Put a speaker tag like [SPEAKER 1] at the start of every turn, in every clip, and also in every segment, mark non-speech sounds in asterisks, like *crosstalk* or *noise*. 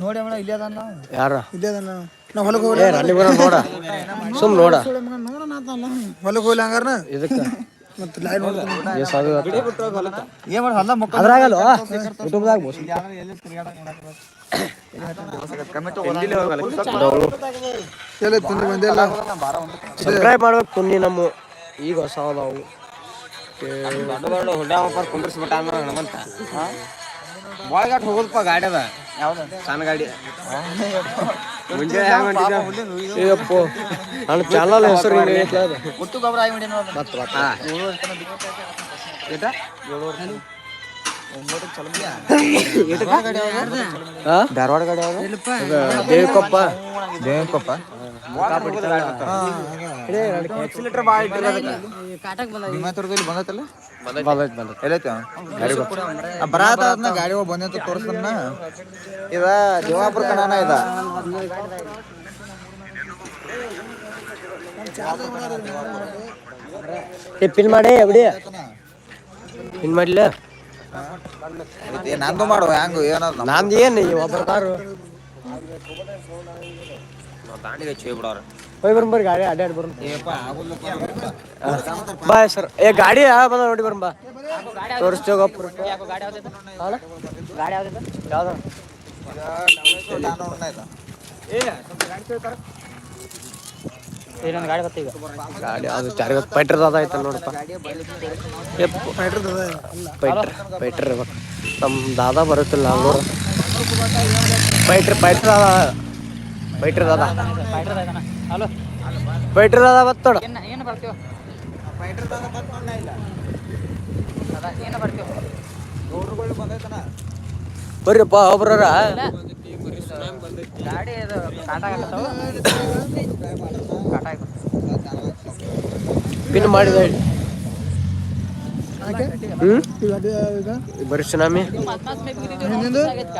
[SPEAKER 1] ನೋಡಿ ಅಣ್ಣ ಇಲ್ಲೇ ಅದಾನ
[SPEAKER 2] ಯಾರ?
[SPEAKER 3] ಇಲ್ಲೇ ಅದಾನ ನಾ ಹೊಲಕ್ಕೆ
[SPEAKER 2] ಏ ರಂಡಿ ಬರ ನೋಡ. ಸುಮ್ ನೋಡ.
[SPEAKER 3] ನೋಡೋಣ ಆತಲ್ಲ ಹೊಲಕ್ಕೆ ಹೋಗ್ಲಿ ಹಂಗಾರ
[SPEAKER 2] ಇದಕ್ಕ?
[SPEAKER 3] ಮತ್ತೆ ಲೈನ್ ನೋಡ್ತೀನಿ.
[SPEAKER 2] ಎಸ್ ಅದು
[SPEAKER 1] ಏನ್ ಮಾಡಿ ಹೊಲ ಮುಕ್ಕ
[SPEAKER 2] ಅದ್ರಾಗಲ್ಲ ಯೂಟ್ಯೂಬ್ದಾಗ
[SPEAKER 3] ಎಲ್ಲ ತಿಂದು ಬಂದಿಲ್ಲ
[SPEAKER 2] ಸಬ್ಸ್ಕ್ರೈಬ್ ಮಾಡ್ಬೇಕು ಪುಣ್ಯ ನಮ್ಮ ಈಗ ಹೊಸ ಅದಾವು.
[SPEAKER 1] ಕುಂದ್ರಿಸ್ಬಿಟ್ಟ ಹನುಮಂತ ಬಾಳ್ಗಾಟ್ ಹೋಗೋದಪ್ಪ ಗಾಡಿ ಅದ ಸಣ್ಣ ಗಾಡಿ. *laughs* ಮುಂಜಾನೆ ಹ್ಯಾಂಗ ಹೊಂಟಿದ್ದೆ
[SPEAKER 2] ಏಯಪ್ಪ ನನ್ನ ಚಾನಲ್ ಹೆಸರು ಹಿಂಗೆ ಮತ್ತ್?
[SPEAKER 1] ಧಾರವಾಡ ಗಾಡಿ
[SPEAKER 2] ದೇವಿಕೊಪ್ಪ
[SPEAKER 1] ದೇವಕೊಪ್ಪ ಬರಾತ ಅದನ್ನ ಗಾಡಿಗಳು ಬಂದಂತ ತೋರಿಸ್ತಾನ ಇದ ದೇವಾಪುರ ಕಣನ ಇದ.
[SPEAKER 2] ಏ ಪಿನ್ ಮಾಡಿ ಎಬ್ಡಿ. ಪಿನ್ ಮಾಡ್ಲ
[SPEAKER 1] ಏ, ನಂದು ಮಾಡುವ ಹೆಂಗು ಏನಾದ್ರು
[SPEAKER 2] ನಂದು ಏನು ಒಬ್ಬರು ಕಾರು?
[SPEAKER 1] ದಾಂಡಿಗೆ ಚೇ ಬಿಡೋರು
[SPEAKER 2] ಹೋಯ್ ಬರೋಣ ಬರ್ರಿ ಗಾಡಿ ಅಡ್ಡಾಡಿ ಬರೋಣ ಬಾ ಸರ್ ಏ ಗಾಡಿ ಯಾ ಬಂದ ನೋಡಿ ಬರೋಣ ಬಾ. ತೋರಿಸ್ತೇವೆ ಗಪ್ಪ ಯಾವ್ದು? ಗಾಡಿ ಅದು ಚಾರ್ಗ ಪೈಟ್ರದ ಅದ ನೋಡಪ್ಪ. ಪೈಟ್ರ್ ಪೈಟ್ರ್ ನಮ್ಮ ದಾದಾ ಬರುತ್ತಿಲ್ಲ ನೋಡು. ಪೈಟ್ರ್ ಪೈಟ್ರ್ ಅದ ಪೈಟ್ರ್ ಅದ ಪೈಟ್ರ್ ಅದ ಬತ್ತೋಡ
[SPEAKER 4] ಏನು ಬರ್ತೀವ ಅದ ಏನು ಬರ್ತೀವ
[SPEAKER 2] ಬರ್ರಿಪ್ಪ ಒಬ್ರರ
[SPEAKER 4] ಗಾಡಿ ಇದು
[SPEAKER 2] ಪಿನ್ ಮಾಡಿದ ಬರೀ ಸುನಾಮಿ.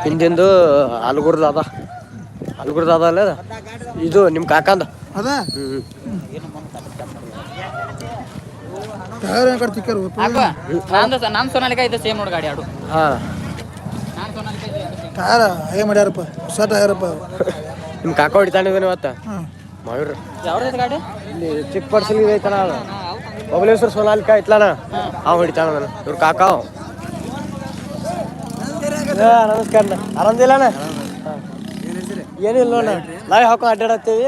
[SPEAKER 3] ಹಿಂದಿಂದು
[SPEAKER 2] ಅಲ್ಗುರ್ದ ಅದ ಅಲ್ಗುರ್ದ ಅದ ಅಲ್ಲ ಅದು? ಇದು ನಿಮ್ಮ ಕಾಕಂದ.
[SPEAKER 4] ನಾನು ಸೋನಾಲಿಕ ಇದೆ ಸೇಮ್ ನೋಡಿ ಗಾಡಿ ಆಡು
[SPEAKER 2] ಹಾ.
[SPEAKER 4] ಇದೆ same.
[SPEAKER 3] ಹೇ ಮಾಡ್ಯಾರಪ್ಪ ಹೊಸ ಟೈರಪ್ಪ
[SPEAKER 2] ನಿಮ್ಮ ಕಾಕ ಹೊಡಿತಾನಿದ್ದಾನೆ ಇವತ್ತ?
[SPEAKER 3] ಹಾಂ.
[SPEAKER 2] ಮಾವಿರ
[SPEAKER 4] ಯಾವ್ದು ಗಾಡಿ?
[SPEAKER 2] ಇಲ್ಲಿ ಚಿಕ್ಕ ಪರ್ಸಲ್ ಐತಲ್ಲ ಅದು ಬಬಲೇಶ್ವರ ಸೋನಾಲಿಕ ಐತ್ಲನ ಅವ ಹೊಡಿತಾನ ನಾನು ಇವ್ರ ಕಾಕ ನಮಸ್ಕಾರ ಅಣ್ಣ. ಆರಾಮದಿಲ್ಲಣ್ಣ ಏನಿಲ್ಲ ನೋಡ ನಾವೇ ಹಾಕೊಂಡು ಅಡ್ಡಾಡತ್ತೀವಿ.